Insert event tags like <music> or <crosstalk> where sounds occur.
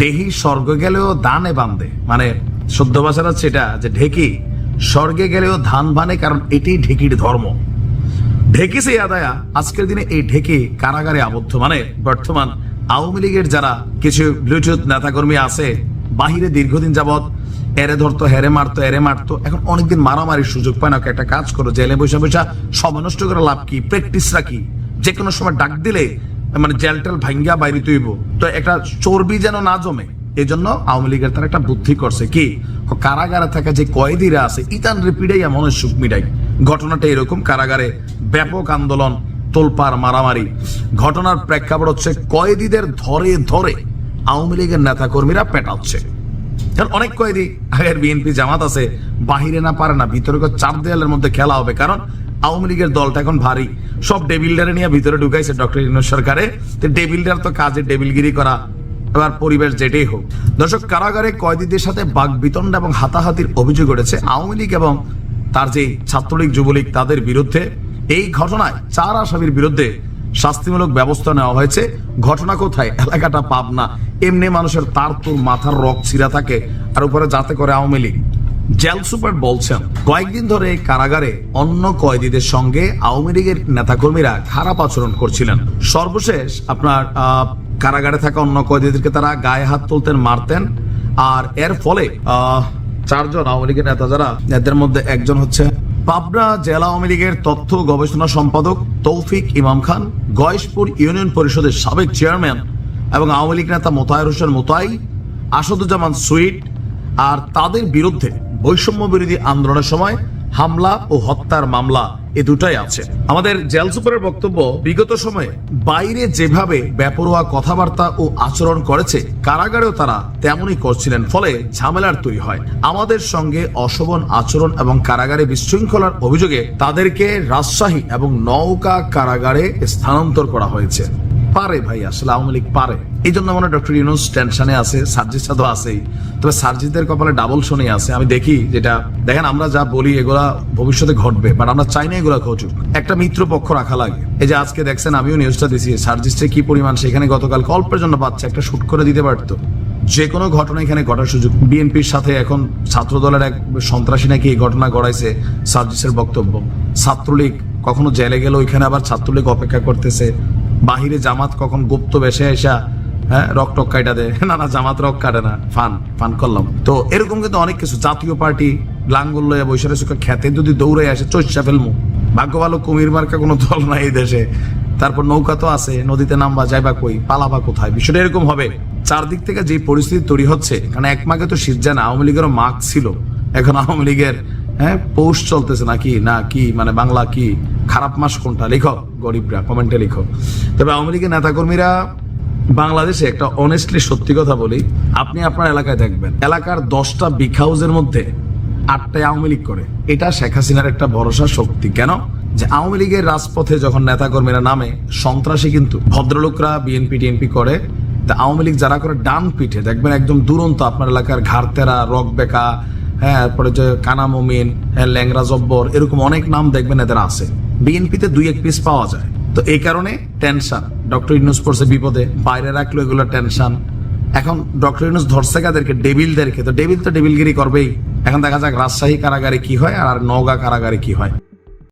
দেহি স্বর্গ গেলেও দানে বান্ধে মানে শুদ্ধ ভাষার হচ্ছে এটা যে ঢেকি স্বর্গে গেলেও ধান বানে, কারণ এটাই ঢেকির ধর্ম। ঢেকি সে আদায়া, আজকের দিনে এই ঢেকি কারাগারে আবদ্ধ। মানে বর্তমান আওয়ামী লীগের যারা কিছু ব্লুটুথ নেতাকর্মী আছে, বাহিরে দীর্ঘদিন যাবৎ এরে ধরতো, হেরে মারতো, এরে মারতো, এখন অনেকদিন মারামারির সুযোগ পায় না একটা কাজ করো, জেলে বসে বসে সময় নষ্ট করে লাভ কি, প্র্যাকটিস রাখি। যে কোনো সময় ডাক দিলে মানে জেল টেল ভাঙ্গা বাইরে তুইব। তো একটা চর্বি যেন না জমে এই জন্য আওয়ামী লীগের তারা একটা বুদ্ধি করছে কি কারাগারে থাকা যে কয়েদিরা আছে, ইতান রিপিডাই মনের সুখ মিটাই ঘটনাটা এরকম, কারাগারে ব্যাপক আন্দোলন তোলপার মারামারি। ঘটনার প্রেক্ষাপট হচ্ছে কয়েদিদের ধরে ধরে আওয়ামী লীগের নেতা কর্মীরা পেটাচ্ছে। কারণ অনেক কয়েদি, আগের বিএনপি জামাত আছে, বাহিরে না, পারে না, ভিতরে চার দেয়ালের মধ্যে খেলা হবে। কারণ আওয়ামী লীগের দলটা এখন ভারী। সব ডেবিল্ডারে নিয়ে ভিতরে ঢুকাইছে ডক্টর ইনোজ সরকারে। ডেবিল্ডার তো কাজে ডেবিলগিরি করা, এবার পরিবেশ যেটাই হোক। দর্শক, কারাগারে কয়েদিদের সাথে বাঘ বিতণ্ডা এবং হাতাহাতির অভিযোগ উঠেছে। আওয়ামী লীগ এবং তার যে ছাত্রলীগ, যুবলীগ, তাদের বিরুদ্ধে এই ঘটনায় চার আসামির বিরুদ্ধে শাস্তিমূলক ব্যবস্থা নেওয়া হয়েছে। ঘটনা কোথায়? এলাকাটা পাবনা। এমনি মানুষের তার তোর মাথার রক ছিঁড়া থাকে। আর উপরে যাতে করে আওয়ামী লীগ। জেল সুপার বলছেন, কয়েকদিন ধরে কারাগারে অন্য কয়েদিদের সঙ্গে আওয়ামী লীগের নেতাকর্মীরা খারাপ আচরণ করছিলেন। সর্বশেষ আপনার কারাগারে থাকা অন্য কয়েদিদেরকে তারা গায়ে হাত তুলতেন, মারতেন। আর এর ফলে চারজন আওয়ামী লীগের নেতা যারা, এদের মধ্যে একজন হচ্ছে পাবনা জেলা আওয়ামী লীগের তথ্য গবেষণা সম্পাদক তৌফিক ইমাম খান, গয়েশপুর ইউনিয়ন পরিষদের সাবেক চেয়ারম্যান এবং আওয়ামী লীগ নেতা মোতায়ের হোসেন মোতাই, আসাদুজ্জামান সুইট, আর তাদের বিরুদ্ধে বৈষম্য বিরোধী আন্দোলনের সময় হামলা ও হত্যার মামলা এ দুটাই আছে। আমাদের জেল সুপারের বক্তব্য, বিগত সময়ে বাইরে যেভাবে বেপরোয়া কথাবার্তা ও আচরণ করেছে, কারাগারেও তারা তেমনই করছিলেন, ফলে ঝামেলার তৈরি হয়। আমাদের সঙ্গে অশোভন আচরণ এবং কারাগারে বিশৃঙ্খলার অভিযোগে তাদেরকে রাজশাহী এবং নৌকা কারাগারে স্থানান্তর করা হয়েছে। পারে ভাই, আসলে আওয়ামী লীগ পারে। এই জন্য মনে ডক্টর ইউনুস টেনশনে আছে, সার্জিস তো আছেই তবে সার্জিসদের কপালে ডাবল শনি আছে। আমি দেখি যেটা, দেখেন আমরা যা বলি এগুলা ভবিষ্যতে ঘটবে বাট আমরা চাই না এগুলা ঘটুক। একটা মিত্র পক্ষ রাখা লাগে। এই যে আজকে দেখছেন, আমিও নিউজটা দিছি সার্জিসে কি পরিমাণ, সেখানে গতকাল অল্পের জন্য পাচ্ছে, একটা শুট করে দিতে পারতো। যে কোনো ঘটনা এখানে ঘটার সুযোগ। বিএনপির সাথে এখন ছাত্র দলের এক সন্ত্রাসী নাকি এই ঘটনা ঘটাইছে সার্জিসের বক্তব্য। ছাত্রলীগ কখনো জেলে গেল ওইখানে আবার ছাত্রলীগ অপেক্ষা করতেছে। বাহিরে জামাত কখন গুপ্ত বেশে এসা হ্যাঁ রক টক কাইটা দেয়। <laughs> না না, জামাত রক কাটে না, ফান ফান করলাম। তো এরকম কিন্তু অনেক কিছু, জাতীয় পার্টি লাঙ্গল লয়ে বৈশারে সুখে খেতে যদি দৌড়ে আসে, চৈসা ফেলমু। ভাগ্য ভালো কুমির মার্কা কোনো দল নাই এই দেশে। তারপর নৌকা তো আছে, নদীতে নামবা যাইবা কই, পালাবা কোথায়? বিষয়টা এরকম হবে, চারদিক থেকে যে পরিস্থিতি তৈরি হচ্ছে, কারণ এক মাকে তো শীত যায় না, আওয়ামী লীগেরও মাগ ছিল। এখন আওয়ামী লীগের হ্যাঁ পৌষ চলতেছে নাকি? না কি? মানে বাংলা কি? খারাপ মাস কোনটা? লিখো, গরিবরা কমেন্টে লিখো। তবে আওয়ামী লীগের নেতাকর্মীরা বাংলাদেশে একটা অনেস্টলি সত্যি কথা বলি, আপনি আপনার এলাকায় দেখবেন, এলাকার দশটা বিগ হাউসের মধ্যে আটটায় আওয়ামী লীগ করে। এটা শেখ হাসিনার একটা ভরসা শক্তি। কেন? যে আওয়ামী লীগের রাজপথে যখন নেতাকর্মীরা নামে, সন্ত্রাসী কিন্তু ভদ্রলোকরা বিএনপি টিএনপি করে। তা আওয়ামী লীগ যারা করে ডান পিঠে, দেখবেন একদম দুরন্ত আপনার এলাকার ঘাড়তেরা রক বেকা হ্যাঁ তারপরে যে কানামমিন হ্যাঁ ল্যাংরা জব্বর, এরকম অনেক নাম দেখবেন এদের আছে। বিএনপিতে দুই, এক পিস পাওয়া যায়। তো এই কারণে টেনশন ডক্টর ইউনুস পড়ছে বিপদে, বাইরে রাখল এগুলো টেনশন এখন ডক্টর ইউনুস ধরছে কাদেরকে? ডেবিলদেরকে তো ডেবিল তো ডেবিলগিরি করবেই। এখন দেখা যাক রাজশাহী কারাগারে কি হয় আর নওগাঁ কারাগারে কি হয়।